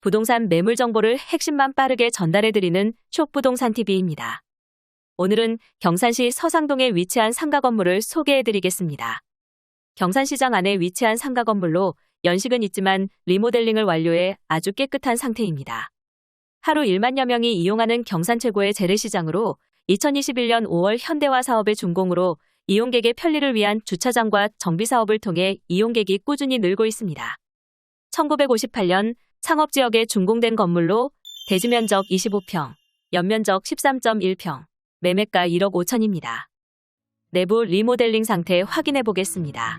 부동산 매물 정보를 핵심만 빠르게 전달해드리는 촉부동산TV입니다. 오늘은 경산시 서상동에 위치한 상가 건물을 소개해드리겠습니다. 경산시장 안에 위치한 상가 건물로 연식은 있지만 리모델링을 완료해 아주 깨끗한 상태입니다. 하루 1만여 명이 이용하는 경산 최고의 재래시장으로 2021년 5월 현대화 사업의 준공으로 이용객의 편리를 위한 주차장과 정비 사업을 통해 이용객이 꾸준히 늘고 있습니다. 1958년 창업지역에 준공된 건물로 대지 면적 25평, 연면적 13.1평, 매매가 1억 5천입니다. 내부 리모델링 상태 확인해 보겠습니다.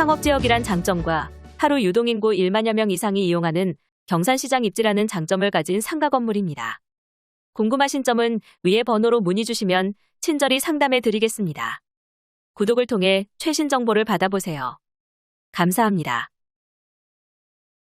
상업지역이란 장점과 하루 유동인구 1만여 명 이상이 이용하는 경산시장 입지라는 장점을 가진 상가 건물입니다. 궁금하신 점은 위의 번호로 문의 주시면 친절히 상담해 드리겠습니다. 구독을 통해 최신 정보를 받아보세요. 감사합니다.